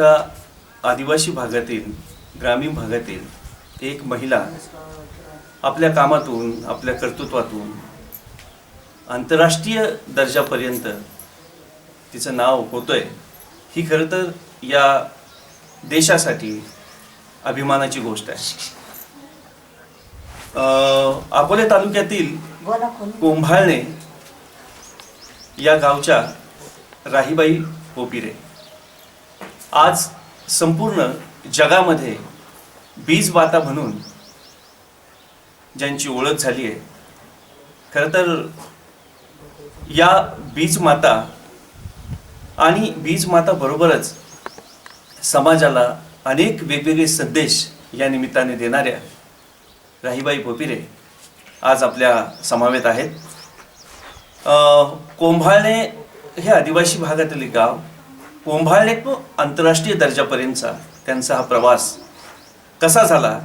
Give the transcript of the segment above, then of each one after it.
एका आदिवासी भागातील ग्रामीण भागातील एक महिला आपल्या कामातून आपल्या कर्तृत्वातून आंतरराष्ट्रीय दर्जापर्यंत तिचं नाव होतंय. ही खरं तर या देशासाठी अभिमानाची गोष्ट आहे. अं, अकोले तालुक्यातील कोंभाळणे या गावच्या राहीबाई पोपिरे. आज संपूर्ण जगामध्ये बीजमाता म्हणून ज्यांची ओळख झाली आहे खरं तर या बीज माता आणि बीज माता बरोबरच समाजाला अनेक वेगवेगळे संदेश या निमित्ताने देणाऱ्या राहीबाई पोपिरे आज आपल्या समावेत आहेत. कोंभाळणे हे आदिवासी भागातील एक गाव. कोंभाळणे तो आंतरराष्ट्रीय दर्जापर्यंतचा त्यांचा हा प्रवास कसा झाला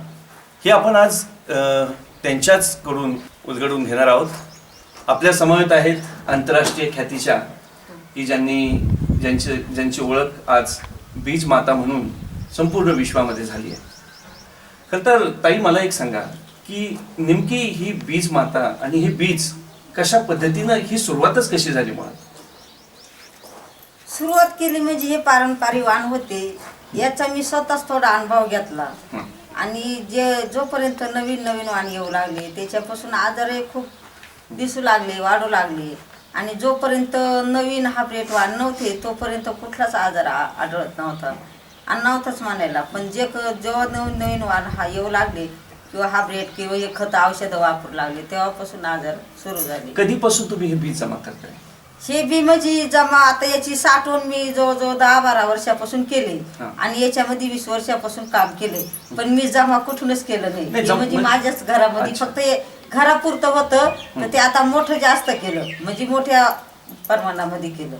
हे आपण आज त्यांच्याचकडून उलगडून घेणार आहोत. आपल्या समवेत आहेत आंतरराष्ट्रीय ख्यातीच्या की ज्यांनी ज्यांचे ज्यांची ओळख आज बीज माता म्हणून संपूर्ण विश्वामध्ये झाली आहे. खरं तर ताई मला एक सांगा की नेमकी ही बीज माता आणि हे बीज कशा पद्धतीनं ही सुरुवातच कशी झाली मुळात? सुरुवात केली म्हणजे हे पारंपरिक वाण होते. याचा मी स्वतःच थोडा अनुभव घेतला. आणि जे जोपर्यंत नवीन नवीन वाण येऊ लागले त्याच्यापासून आजारही खूप दिसू लागले वाढू लागले. आणि जोपर्यंत नवीन हायब्रेड वाण नव्हते तोपर्यंत कुठलाच आजार आढळत नव्हता. आणि नव्हताच म्हणायला. पण जे क- जेव्हा नवीन नवीन वाण हा येऊ लागले किंवा हा ब्रेड किंवा हे खत औषधं वापरू लागले तेव्हापासून आजार सुरू झाले. कधीपासून तुम्ही हे बीज जमा करताय? हे बी म्हणजे जमा आता याची साठवण मी जवळजवळ दहा बारा वर्षापासून केले. हा. आणि याच्यामध्ये वीस वर्षापासून काम केले पण मी जमा कुठूनच केलं नाही. नाही, हे जम- म्हणजे माझ्याच घरामध्ये अच्छा. फक्त हे घरापुरतं होतं तर ते आता मोठं जास्त केलं. म्हणजे मोठ्या प्रमाणामध्ये केलं.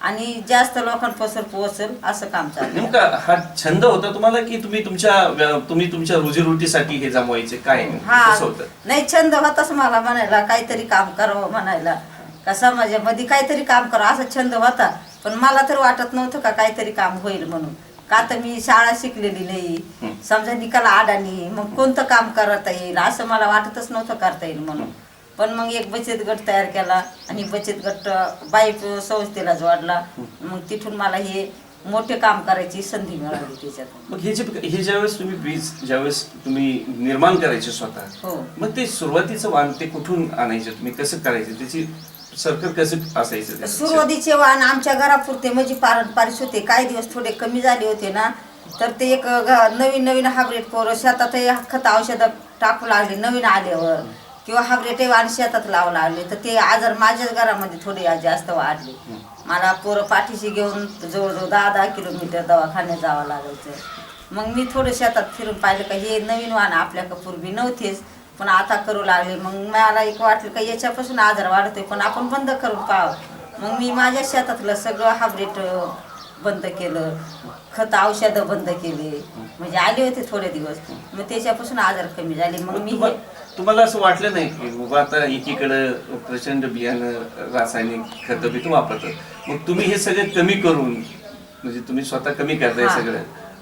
आणि जास्त लोकांपासून पोहोचल असं काम चाललं नेमका हा छंद होता तुम्हाला की तुम्ही तुमच्या व्य- तुम्ही तुमच्या रोजीरोटीसाठी हे जमवायचे? काय? हा. होतं? नाही छंद होताच मला म्हणायला काहीतरी काम करावं म्हणायला. का समाजामध्ये काहीतरी काम करावं असा छंद होता. पण मला तर वाटत नव्हतं का काहीतरी काम होईल म्हणून. का तर मी शाळा शिकलेली नाही. समजा निकाला आडानी मग कोणतं काम करता येईल? असं मला वाटतच नव्हतं करता येईल म्हणून. पण मग एक बचत गट तयार केला आणि बचत गट बाई संस्थेला जोडला. मग तिथून मला हे मोठे काम करायची संधी मिळाली त्याच्यातून. मग हे जे हे ज्यावेळेस तुम्ही बीज ज्यावेळेस तुम्ही निर्माण करायचे स्वतः हो. मग ते सुरुवातीचं वाण ते कुठून आणायचे? तुम्ही कसं करायचे? त्याची सर्कल कसे असायचं त्याचं? सुरुवातीचे वाण आमच्या घरापुरते म्हणजे पारंपरिक होते काही दिवस थोडे कमी झाले होते ना तर ते एक ग- नवीन नवीन हायब्रिड पोरं शेतात खत औषधं टाकू लागले नवीन आल्यावर. किंवा हायब्रिड वाण शेतात लावू लागले तर ते आजार माझ्याच घरामध्ये थोडे जास्त वाढले. मला पोरं पाठीशी घेऊन जवळजवळ दहा दहा किलोमीटर दवाखान्यात जावं लागायचं. मग मी थोडं शेतात फिरून पाहिलं का हे नवीन वाण आपल्याकडे पूर्वी नव्हतेच. पण आता करू लागले. मग मला एक वाटलं का याच्यापासून आजार वाढतोय पण आपण बंद करून पाहावं मग मी माझ्या शेतातलं सगळं हायब्रेड बंद केलं. खत औषधं बंद केले. म्हणजे आले होते थोडे दिवस. मग त्याच्यापासून आजार कमी झाले. मग मी तुम्हा- तुम्हाला असं वाटलं नाही की बाबा आता एकीकडं प्रचंड बियाणं रासायनिक खतं बितं वापरतात. मग तुम्ही हे सगळं कमी करून म्हणजे तुम्ही स्वतः कमी करताय हा. सगळं.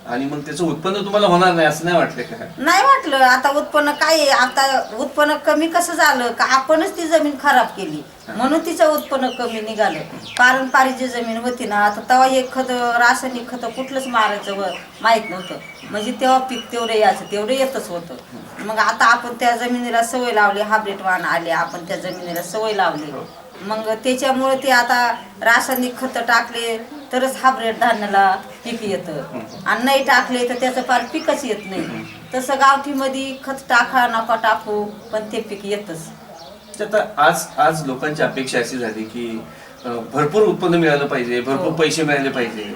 आणि मग त्याचं उत्पन्न तुम्हाला होणार नाही असं नाही वाटलं का? नाही वाटलं. आता उत्पन्न काय आहे? आता उत्पन्न कमी कसं झालं? का आपणच ती जमीन खराब केली. म्हणून तिचं उत्पन्न कमी निघालं. पारंपरिक जी जमीन होती ना आता तेव्हा एक खत रासायनिक खत कुठलंच मारायचं व- माहीत नव्हतं. म्हणजे तेव्हा पीक तेवढं यायचं तेवढं येतच होतं. मग आता आपण त्या जमिनीला सवय लावली हायब्रिड वाण आले आपण त्या जमिनीला सवय लावली. मग त्याच्यामुळे ते आता रासायनिक खत टाकले तरच हायब्रेड धान्याला पीक येतं. आणि नाही टाकले तर त्याचं फार पिकच येत नाही. तसं गावठीमध्ये खत टाका नका टाकू पण ते पीक येतच. आता आज आज लोकांची अपेक्षा अशी झाली की भरपूर उत्पन्न मिळालं पाहिजे भरपूर हो. पैसे मिळाले पाहिजे.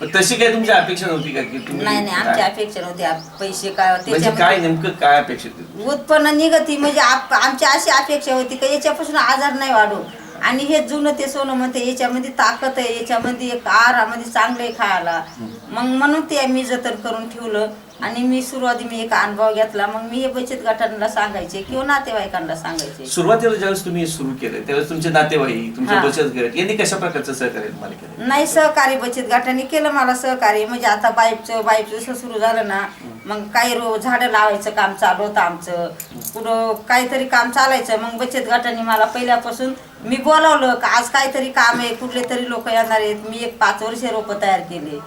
पण तशी काही तुमची अपेक्षा नव्हती का की तुम्ही नाही नाही आमची काय- अपेक्षा नव्हती. आप- पैसे काय म्हणजे काय नेमकं काय अपेक्षित होतं? उत्पन्न निघती म्हणजे आप- आमची अशी अपेक्षा होती का याच्यापासून आजार नाही वाढू. आणि हे जुनं ते सोनं म्हणते याच्यामध्ये ताकद आहे याच्यामध्ये एक आहारामध्ये चांगलं आहे खायला. मग म्हणून ते आम्ही जतन करून ठेवलं आणि मी सुरुवाती मी एक अनुभव घेतला. मग मी हे बचत गटांना सांगायचे किंवा नातेवाईकांना सांगायचे. सुरुवातीला ज्यावेळेस तुम्ही सुरू केलं त्यावेळेस तुमचे नातेवाईक तुमचे हा. बचत गट यांनी कशा प्रकारचं सहकार्य तुम्हाला केलं? नाही सहकारी बचत गटाने केलं मला सहकार्य. म्हणजे आता बाईपचं बाईपचं जसं सुरू झालं ना मग काही रो झाडं लावायचं काम चालू होतं आमचं. पुढं काहीतरी काम चालायचं मग बचत गटाने मला पहिल्यापासून मी बोलावलं का आज काहीतरी काम आहे कुठले तरी लोक येणार आहेत. मी एक पाच वर्ष रोपं तयार केले.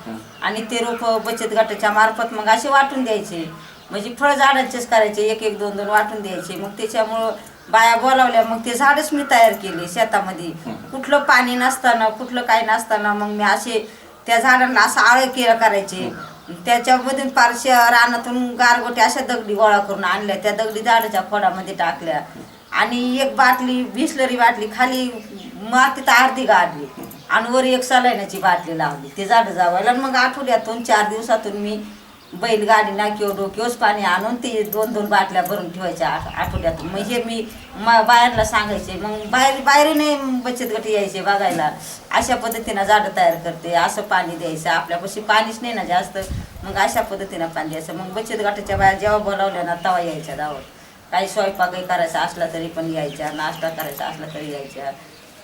आणि ते रोपं बचत गटाच्या मार्फत मग असे वाटून द्यायचे. म्हणजे फळ झाडांचेच करायचे एक एक दोन दोन वाटून द्यायचे. मग त्याच्यामुळं बाया बोलावल्या मग ते झाडच मी तयार केले शेतामध्ये. कुठलं पाणी नसताना कुठलं काही नसताना मग मी असे त्या झाडांना असं आळ केलं करायचे. त्याच्यामधून पारशा रानातून गारगोटी अशा दगडी गोळा करून आणल्या. त्या दगडी झाडाच्या खोडामध्ये टाकल्या. आणि एक बाटली बिसलरी बाटली खाली मातीत अर्धी गाडली. आणि वर एक सलायनाची बाटली लावली. ते झाडं जावायला आणि मग आठवड्यातून चार दिवसातून मी बैलगाडीला किंवा डोक्यावरच पाणी आणून ते दोन दोन बाटल्या भरून ठेवायच्या आठ- आठवड्यातून मग हे मी म- बाहेरला सांगायचे मग बाहेर बाहेरने बचत गट यायचे बघायला. अशा पद्धतीनं झाडं तयार करते असं पाणी द्यायचं आपल्यापाशी पाणीच नाही ना जास्त. मग अशा पद्धतीनं पाणी द्यायचं. मग बचत गटाच्या बाहेर जेव्हा बोलावल्या ना तेव्हा यायच्या दावत काही स्वयंपाकही करायचा असला तरी पण यायच्या नाश्ता करायचा असला तरी यायच्या.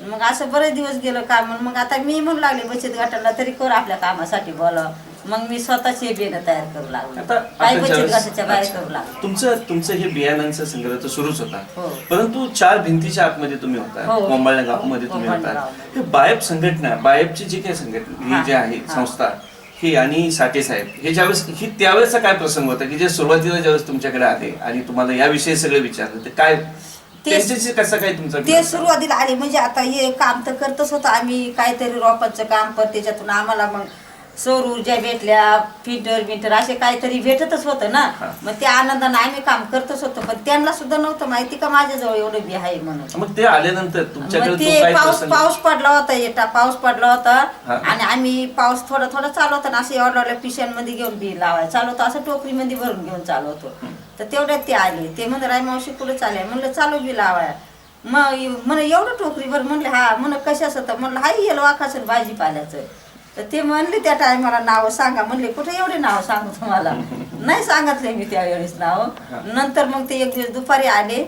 मग असं बरेच दिवस गेलं काम मग आता मी म्हणू लागले बचत गटाला तरी कर आपल्या कामासाठी बोला मग मी स्वतःच हे बियाणं तयार करू लागले आता काही आता बचत ज्यावेळेस- गटाच्या बाहेर अच्छा. करू लागले तुमचं तुमचं हे बियाणांचा संग्रह तर सुरूच होता हो. परंतु चार भिंतीच्या आतमध्ये तुम्ही होता हो. गावामध्ये तुम्ही होता. हे बायब संघटना बायबची जी काही संघटना हा. ही जी आहे हा. संस्था ही आणि साठे साहेब हे ज्यावेळेस ही त्यावेळेसचा काय प्रसंग होता की जे सुरुवातीला ज्यावेळेस तुमच्याकडे आले आणि तुम्हाला याविषयी सगळं विचारलं ते काय त्यांच्याशी कसा काय तुमचा ते सुरुवातीला आले म्हणजे आता हे काम तर करतच होतं आम्ही काहीतरी रोपांचं काम पण त्याच्यातून आम्हाला मग सौर ऊर्जा भेटल्या फिल्टर बिल्टर असे काहीतरी भेटतच होतं ना. मग त्या आनंदाने आम्ही काम करतच होतो. पण त्यांना सुद्धा नव्हतं माहिती का माझ्याजवळ एवढं बी आहे म्हणून. मग ते आल्यानंतर तुमच्याकडे मग तो ते काय पाऊस प्रसंग? पाऊस पडला होता येता पाऊस पडला होता. आणि आम्ही पाऊस थोडा थोडा चालू होता ना असं एवढ्या पिशांमध्ये घेऊन बी लावायला चालू होतं. असं टोकरीमध्ये भरून घेऊन चालू होतो. तर तेवढ्यात ते आले. ते म्हणलं राय मावशी पुढे चालले म्हणलं चालू बी लावाय मग म्हणे एवढं टोकरीभर म्हणले हा. म्हण कशाचं? तर म्हणलं हाय येलो वाखाचं भाजीपाल्याचं. तर ते म्हणले त्या टायमाला नावं सांगा. म्हणले कुठे एवढे नाव सांगू तुम्हाला? नाही सांगितले मी त्यावेळेस नाव. नंतर मग ते एक दिवस दुपारी आले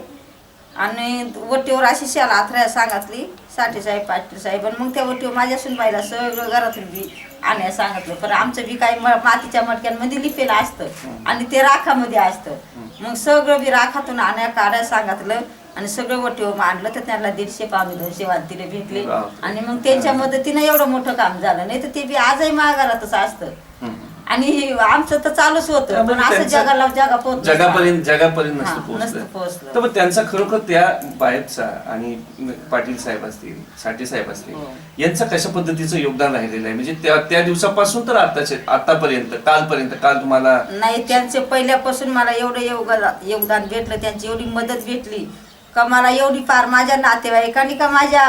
आणि वटीवर अशी शाला आथऱ्या सांगितली साठेसाहेब पाटील साहेब आणि मग त्या वटीवर माझ्या सुनबाईला सगळं घरातून बी आणायला सांगितलं. पण आमचं बी काही म- मातीच्या मटक्यांमध्ये लिपेलं असतं आणि ते राखामध्ये असतं. मग सगळं बी राखातून आणायला काढायला सांगितलं. आणि सगळं वटीवर मांडलं तर त्यांना दीडशे पावणे दोनशे वांतीले भेटले. आणि मग त्यांच्या मदतीनं एवढं मोठं काम झालं. नाही तर ते बी आजही महागारातच असतं. आणि आमचं तर चालूच होतं. पण असं जगाला जगा पोहोच जगापर्यंत जगापर्यंत नसतं पोहोचलं. तर मग त्यांचा खरोखर त्या बायबचा आणि पाटील साहेब असतील साठे साहेब असतील हो. यांचं कशा पद्धतीचं योगदान राहिलेलं आहे? म्हणजे त्या त्या दिवसापासून तर आताचे आतापर्यंत कालपर्यंत काल तुम्हाला नाही त्यांचे पहिल्यापासून मला एवढं योगदान भेटलं त्यांची एवढी मदत भेटली. का मला एवढी पार माझ्या नातेवाईकांनी का माझ्या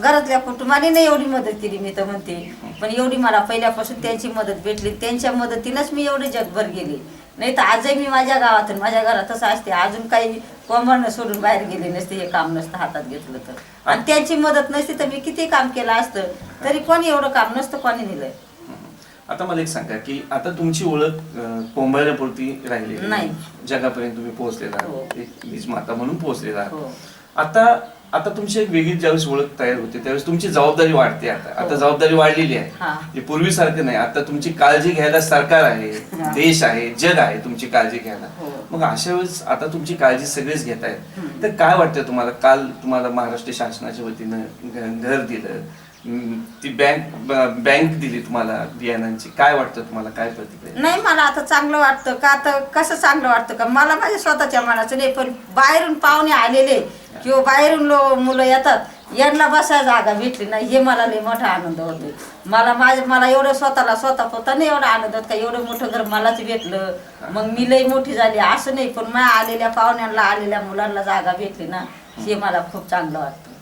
घरातल्या कुटुंबाने नाही एवढी मदत केली मी तर म्हणते. पण एवढी मला पहिल्यापासून त्यांची मदत भेटली. त्यांच्या मदतीनंच मी एवढे जगभर गेले. नाही तर आजही मी माझ्या गावातून माझ्या घरातच असते. अजून काही कोंबडनं सोडून बाहेर गेले नसते हे काम नसतं हातात घेतलं तर. आणि त्यांची मदत नसती तर मी किती काम केलं असतं? तरी कोणी एवढं काम नसतं कोणी नेलंय आता मला एक सांगा की आता तुमची ओळख अं, कोंबड्यापुरती राहिलेली नाही. जगापर्यंत तुम्ही पोहोचलेला हो. आहात. एक वीज माता म्हणून पोहोचलेला आहात. हो. आता आता तुमची एक वेगळी ज्यावेळेस ओळख तयार होते त्यावेळेस तुमची जबाबदारी वाढते आता आता हो. जबाबदारी वाढलेली आहे हा. पूर्वीसारखं नाही आता तुमची काळजी घ्यायला सरकार आहे हा. देश आहे जग आहे तुमची काळजी घ्यायला हो. मग अशा वेळेस आता तुमची काळजी सगळेच घेत आहेत हम्म. तर काय वाटतं तुम्हाला काल तुम्हाला महाराष्ट्र शासनाच्या वतीनं घ- घर दिलं ती बँक बँक दिली तुम्हाला बियाणांची. काय वाटतं तुम्हाला? काय प्रतिक्रिया? नाही मला आता चांगलं वाटतं का? आता कसं चांगलं वाटतं का? मला माझ्या स्वतःच्या मनाचं नाही पण बाहेरून पाहुणे आलेले किंवा बाहेरून लो मुलं येतात यांना बसायला जागा भेटली नाही. हे मला लई मोठा आनंद होतो मला माझ्या मला एवढं स्वतःला स्वतः पोताने एवढा आनंद होत का? एवढं मोठं घर मलाच भेटलं. मग मी लई मोठी झाली. असं नाही पण माझ्या आलेल्या पाहुण्यांना आलेल्या मुलांना जागा भेटली ना हे मला खूप चांगलं वाटतं.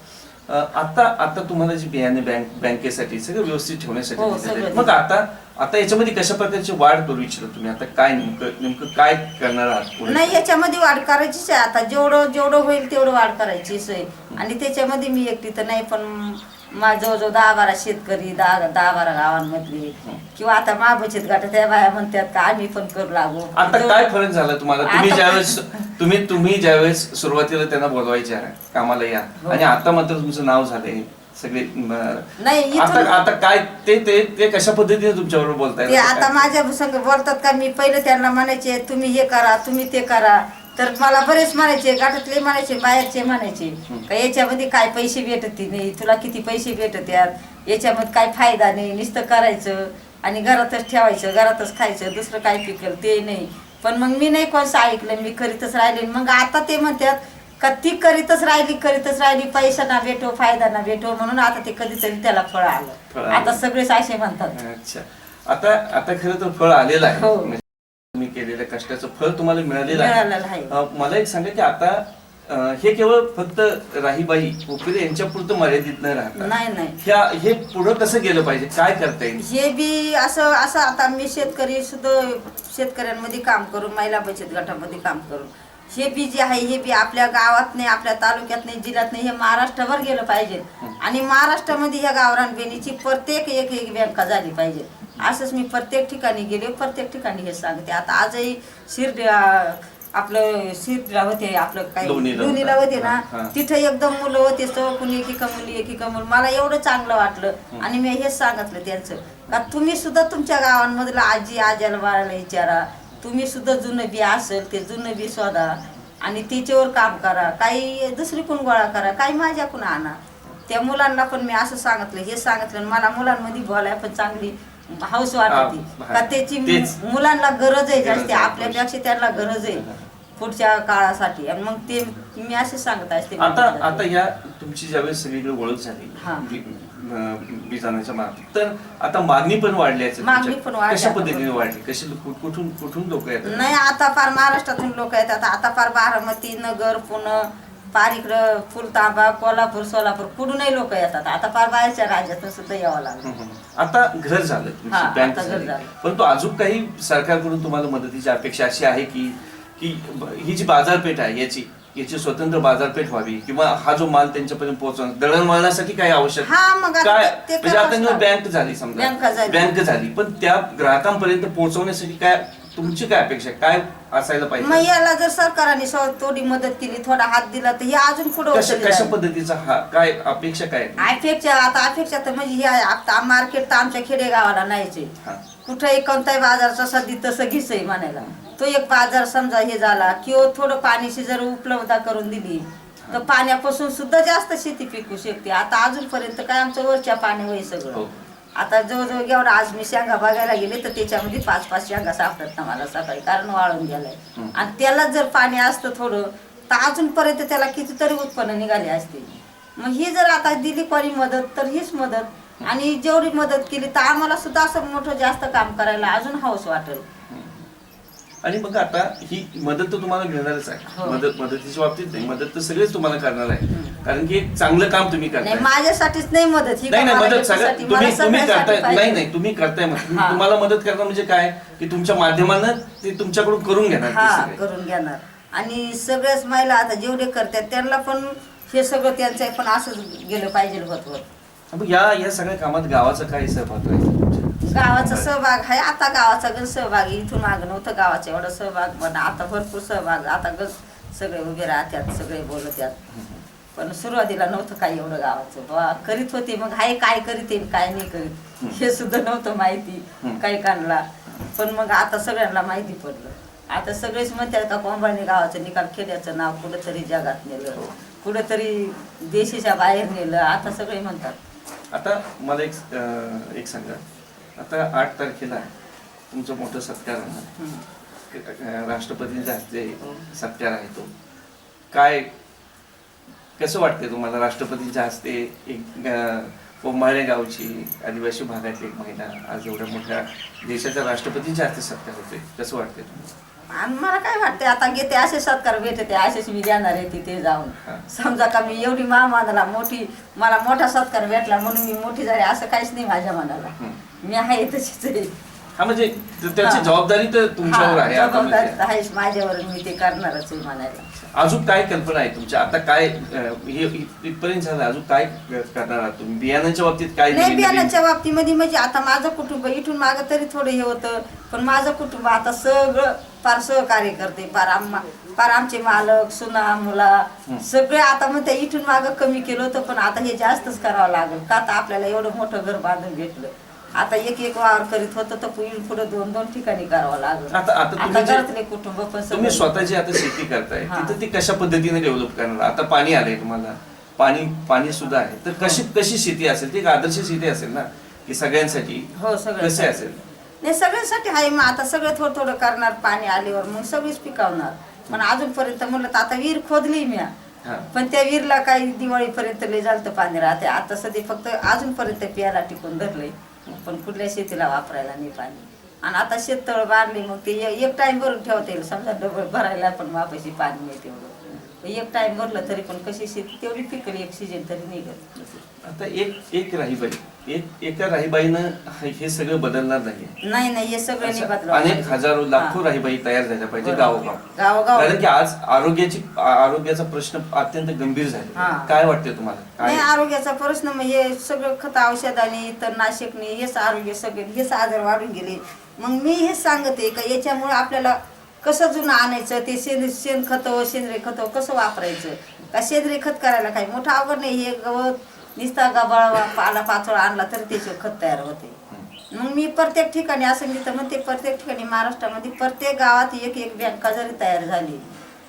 आता आता तुम्हाला जी बियाणे बँक बँकेसाठी सगळं व्यवस्थित ठेवण्यासाठी हो, दिलेलं आहे. सगळं मग आता आता याच्यामध्ये कशा प्रकारची वाढ करू इच्छिता तुम्ही आता काय नेमकं नेमकं काय करणार आहात पुढे? नाही याच्यामध्ये वाढ करायचीच आहे आता जेवढं जेवढं होईल तेवढं वाढ करायची सोय आणि त्याच्यामध्ये मी एकटी तर नाही पण माझ जवळजवळ दहा बारा शेतकरी दहा दहा बारा गावांमधले किंवा आता मा बचत गटात त्या बाया म्हणतात का आम्ही पण करू लागू. आता काय फरक झाला तुम्हाला? तुम्ही ज्यावेळेस तुम्ही तुम्ही ज्यावेळेस सुरुवातीला त्यांना बोलवायचे कामाला या. हो. आणि आता मात्र तुमचं नाव झालंय सगळे नाही आता काय ते ते ते कशा पद्धतीने तुमच्याबरोबर बोलताय? ते आता माझ्या संग बोलतात का मी पहिले त्यांना म्हणायचे तुम्ही हे करा तुम्ही ते करा. तर मला बरेच म्हणायचे गाठातले म्हणायचे बाहेरचे म्हणायचे. का याच्यामध्ये काय पैसे भेटत नाही तुला किती पैसे भेटत यात याच्यामध्ये काय फायदा नाही नुसतं करायचं आणि घरातच ठेवायचं घरातच खायचं दुसरं काय पिकल ते नाही. पण मग मी नाही कोणचं ऐकलं मी करीतच राहिले. मग आता ते म्हणतात का ती करीतच राहिली करीतच राहिली पैसा ना भेटो फायदा ना भेटो म्हणून आता ते कधीतरी त्याला फळ आलं. आता सगळेच असे म्हणतात. अच्छा. आता आता खरं तर फळ आलेलं आहे. हो. म्हणजे तुम्ही केलेल्या कष्टाचं फळ तुम्हाला मिळालेलं आहे. मिळालेलं आहे. अं, मला एक सांगा की आता अं, हे केवळ फक्त राहीबाई पोपेरे यांच्या पुरतं मर्यादित न राहता नाही नाही. ह्या हे पुढं कसं गेलं पाहिजे? काय करता येईल? हे बी असं असं आता मी शेतकरी सुद्धा शेतकऱ्यांमध्ये काम करून महिला बचत गटामध्ये काम करून हे बी जे आहे हे बी आपल्या गावात नाही आपल्या तालुक्यात नाही जिल्ह्यात नाही हे महाराष्ट्रभर गेलं पाहिजे. आणि महाराष्ट्रामध्ये ह्या गावरान बेनीची प्रत्येक एक एक बँका झाली पाहिजे. असंच मी प्रत्येक ठिकाणी गेले प्रत्येक ठिकाणी हे सांगते. आता आजही शिर्डी अं, आपलं शिर्डीला होते आपलं काय लोणीला लोणीला होता. ना. तिथं एकदम मुलं होते कुणी एकीका मुली एकीका मुलं. मला एवढं चांगलं वाटलं आणि मी हेच सांगितलं त्यांचं. का तुम्ही सुद्धा तुमच्या गावांमधलं आजी आज्याला बाळाला विचारा. तुम्ही सुद्धा जुनं बी असेल ते जुनं बी शोधा आणि तिच्यावर काम करा. काही दुसरी कोण गोळा करा काही माझ्याकडून आणा. त्या मुलांना पण मी असं सांगितलं हे सांगितलं मला मुलांमध्ये बोलाय पण चांगली हौस वाटते हा, का त्याची तेच. मुलांना गरज आहे गरज जास्ती आहे. आपल्यापेक्षा त्यांना गरज आहे पुढच्या काळासाठी आणि मग ते मी असे सांगत असते आता आता या तुमची ज्यावेळेस सगळीकडे ओळख झाली हा. बी- अं, बिजाण्याच्या मार्फत तर आता मागणी पण वाढली आहे मागणी तुमच्या- पण वाढली कशा आता पद्धतीने. वाढली कशी कु- कुठून कुठून लोक येतात नाही आता फार महाराष्ट्रातून लोक येतात आता फार बारामती नगर पुणे फार इकडं फुलतांबा कोल्हापूर सोलापूर कुठूनही लोक येतात. आता फार बाहेरच्या राज्यातून सुद्धा यावं लागलं. आता घर झालं तुमची हा, बँक आता घर झाली. झालं. परंतु अजून काही सरकारकडून तुम्हाला मदतीची अपेक्षा अशी आहे की की ब- ही जी बाजारपेठ आहे याची याची स्वतंत्र बाजारपेठ व्हावी किंवा हा जो माल त्यांच्यापर्यंत पोहोचवणं दळणवळणासाठी काय आवश्यक हा, मग आता काय? ते म्हणजे आता करावंच बँक झाली समजा. बँक झाली. बँक झाली. पण त्या ग्राहकांपर्यंत पोहोचवण्यासाठी काय तुमची काय अपेक्षा? काय असायला मग पाहिजे याला जर सरकारने थोडी मदत केली थोडा हात दिला तर हे अजून पुढे कशा पद्धतीचा हा? काय अपेक्षा काय? अपेक्षा आता अपेक्षा तर म्हणजे हे आहे, आता मार्केट तर आमच्या खेडेगावाला नाहीच आहे. हा. कुठेही कोणताही बाजारचा सध्या तसं घिसय म्हणायला. तो एक बाजार समजा हे झाला किंवा थोडं पाण्याची जर उपलब्धता करून दिली तर पाण्यापासून सुद्धा जास्त शेती पिकू शकते. आता अजूनपर्यंत काय आमचं वरच्या पाणी होई हो. सगळं आता जवळजवळ एवढा आज मी शेंगा बघायला गेले तर त्याच्यामध्ये पाच पाच शेंगा सापडत ना मला सकाळी कारण वाळून गेलाय. आणि त्याला जर पाणी असतं थोडं तर अजूनपर्यंत त्याला कितीतरी उत्पन्न निघाले असते. मग ही जर आता दिली कोणी मदत तर हीच मदत. आणि जेवढी मदत केली तर आम्हाला सुद्धा असं मोठं जास्त काम करायला अजून हौस वाटेल. आणि मग आता ही मदत तर तुम्हाला मिळणारच आहे. हो. मदत मदतीच्या बाबतीत नाही मदत तर सगळेच तुम्हाला करणार आहे. कारण की एक चांगलं काम तुम्ही करताय. नाही माझ्यासाठीच नाही मदत. ही नाही मदत तुम्ही मला तुम्ही सगळ्यासाठी करताय. पाहिजे. नाही नाही तुम्ही करताय मग तुम्ही- हा. तुम्हाला मदत करणं म्हणजे काय? की तुमच्या माध्यमानं ते तुमच्याकडून करून घेणार ते हा सगळे. करून घेणार. आणि सगळ्याच महिला आता जेवढे करतात त्यांना पण हे सगळं त्यांचं पण असंच गेलं पाहिजे होत मग या या सगळ्या कामात गावाचा काय सहभाग आहे? गावाचा सहभाग आहे. आता गावाचा गण सहभाग आहे. इथून मागं नव्हतं गावाचा एवढा सहभाग पण आता भरपूर सहभाग. आता गण सगळे उभे राहतात सगळे बोलतात. पण सुरुवातीला नव्हतं काही एवढं गावाचं. बा करीत होते मग हाय काय करीत काय नाही करीत. हे सुद्धा नव्हतं माहिती. काही काढला पण मग आता सगळ्यांना माहिती पडलं. आता सगळेच म्हणतात का कोंबळणी गावाचं निकाल खेड्याचं नाव कुठंतरी जगात नेलं. हो. कुठंतरी देशाच्या बाहेर नेलं. आता सगळे म्हणतात. आता मला एक एक सांगा. आता आठ तारखेला तुमचं मोठं सत्कार होणार राष्ट्रपतींच्या हस्ते सत्कार आहे तो. काय कसं वाटतंय तुम्हाला? राष्ट्रपतींच्या हस्ते एक कोंभाळे गावची आदिवासी भागातली एक महिला आज एवढ्या मोठ्या देशाच्या राष्ट्रपतींच्या हस्ते सत्कार होतोय. कसं वाटतंय तुम्हाला? आणि मला काय वाटते आता घेते असे सत्कार भेटते असेच मी देणार आहे तिथे जाऊन. समजा का मी एवढी महामानाला मोठी मला मोठा सत्कार भेटला म्हणून मी मोठी झाली असं काहीच नाही माझ्या मनाला. मी आहे तशीच आहे. हा म्हणजे त्याची हा. जबाबदारी तर तुमच्यावर आहे आता म्हणजे. आहेच माझ्यावर मी ते करणारच आहे म्हणायला. अजून काय कल्पना आहे तुमच्या? आता काय अं, हे इत- इथपर्यंत झालं अजून काय करणार आहात तुम्ही? बियाणांच्या बाबतीत काय नाही नवीन- नवीन- बियाणाच्या बाबतीमध्ये म्हणजे आता माझं कुटुंब इथून मागं तरी थोडं हे होतं पण माझं कुटुंब आता सगळं फार सहकार्य करते फार आम्हा फार आमचे मालक सुना मुला सगळे आता मग त्या इथून मागं कमी केलं होतं पण आता हे जास्तच करावं लागेल का आता आपल्याला एवढं मोठं घर बांधून भेटलं आता एक एक वावर करीत होतं तर पुढे पुढे दोन दोन ठिकाणी करावं लागेल. आता- आता तुम्ही जे- घरातले कुटुंब पण तुम्ही सगळं- स्वतःची आता शेती करताय हा. तिथं ती कशा पद्धतीने डेव्हलप करणार? आता पाणी आलंय तुम्हाला. पाणी पाणी सुद्धा आहे. तर कशी कशी शेती असेल? ती एक आदर्श शेती असेल ना की सगळ्यांसाठी हो सगळं कसे असेल? नाही सगळ्यासाठी आहे मग आता सगळं थोडं थोडं करणार पाणी आल्यावर मग सगळीच पिकावणार. पण अजूनपर्यंत म्हणलं तर आता विहीर खोदली मी. हा. पण त्या विहीरला काही दिवाळीपर्यंत लय झालं पाणी राहते. आता सध्या फक्त अजूनपर्यंत पियाला टिकून धरलंय. पण कुठल्या शेतीला वापरायला नाही पाणी. आणि आता शेततळ बारली मग ते एक टाईम भरून ठेवता येईल. समजा डबल भरायला पण वापसी पाणी नाही तेवढं. एक टाईम भरलं तरी पण कशी शेती तेवढी पिकली एक सीजन तरी निघत. आता एक एक राहीबाई एक एका राहीबाईनं हे- हे सगळं बदलणार नाही नाही नाही हे सगळं नाही अनेक. हजारो लाखो हा. राहीबाई तयार झाल्या पाहिजे बरोबर. गावोगाव गावोगाव. कारण की आज आरोग्याची आ- आरोग्याचा प्रश्न अत्यंत गंभीर झाले हा. काय वाटते तुम्हाला नाही काय आरोग्याचा प्रश्न म्हणजे सगळं खत औषधाने तर नाशकने हेच आरोग्य सगळे हेच आजार वाढून गेले मग मी हेच सांगते का याच्यामुळे आपल्याला कसं जुनं आणायचं ते शेण शेणखत सेंद्रिय खत कसं वापरायचं का सेंद्रिय खत करायला काही मोठं अवघड नाही हे गवत निस्ता गबाळा पाला पाचोळा आणला तर त्याचे खत तयार होते. मग मी प्रत्येक ठिकाणी असं मी तर म्हणते प्रत्येक ठिकाणी महाराष्ट्रामध्ये प्रत्येक गावात एक एक बँका जरी तयार झाली.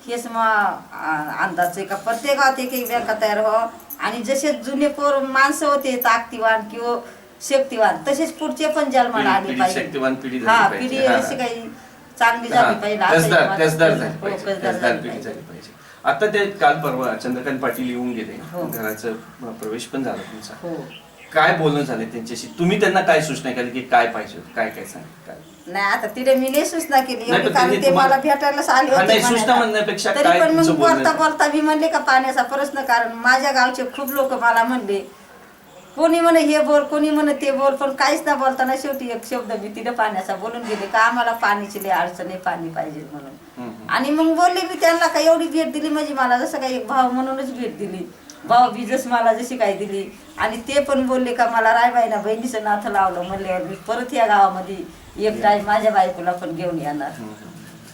हेच मग अंदाज आहे का? प्रत्येक गावात एक एक बँका तयार व्हावं. आणि जसे जुने पोर माणसं होते ताकदीवान किंवा शक्तिवान तसेच पुढचे पण जन्माला आले पाहिजे. हा. पिढी. अशी काही चांगली झाली पाहिजे. आता ते काल परवा चंद्रकांत पाटील येऊन गेले. हो. घराचं प्रवेश पण झाला तुमचा हो. काय बोलणं झाले त्यांच्याशी? तुम्ही त्यांना काय सूचना केली की काय पाहिजे काय काय सांग काय? नाही आता तिथे मी नाही सूचना केली. नाही, एवढी पण कारण ते मला भेटायलाच आले हा, होते म्हणायला. तरी पण मग तुमचं बोलणं बोलता आहे? बोलता मी म्हणले का पाण्याचा प्रश्न? कारण माझ्या गावचे खूप लोक मला म्हणले कोणी म्हणे हे बोल कोणी म्हणे ते बोल पण काहीच ना बोलताना शेवटी एक शब्द मी तिथे पाण्याचा बोलून गेले का आम्हाला पाण्याची लई अडचण आहे पाणी पाहिजे म्हणून. आणि मग बोलले मी त्यांना का एवढी भेट दिली म्हणजे मला जसं काही एक भाव म्हणूनच भेट दिली. भाव बीजच मला जशी काही दिली. आणि ते पण बोलले का मला रायबाईना बहिणीचं नाथ लावलं म्हणल्यावर मी परत या गावामध्ये एक टाईम माझ्या बायकोला पण घेऊन येणार.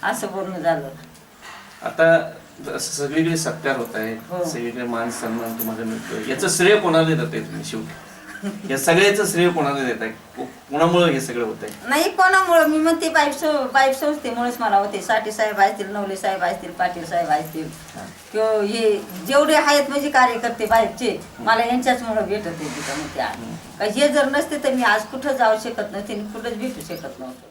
असं बोलणं झालं. आता सगळीकडे सत्कार होत आहे हो. सगळीकडे मान सन्मान तुम्हाला मिळतोय. याचं श्रेय कोणाला देत आहे तुम्ही शेवटी? या सगळ्याचं श्रेय कोणाला देत आहे? कोणामुळे हे सगळं होत आहे? नाही कोणामुळं? मी म्हणते बाईप सं बाईप संस्थेमुळेच मला होते. साठी साहेब असतील नवले साहेब असतील पाटील साहेब असतील. किंवा हे जेवढे आहेत म्हणजे कार्यकर्ते बाईपचे मला यांच्याचमुळं भेटत आहे तिथं म्हणते का हे जर नसते तर मी आज कुठं जाऊ शकत नव्हते आणि कुठंच भेटू शकत नव्हतं.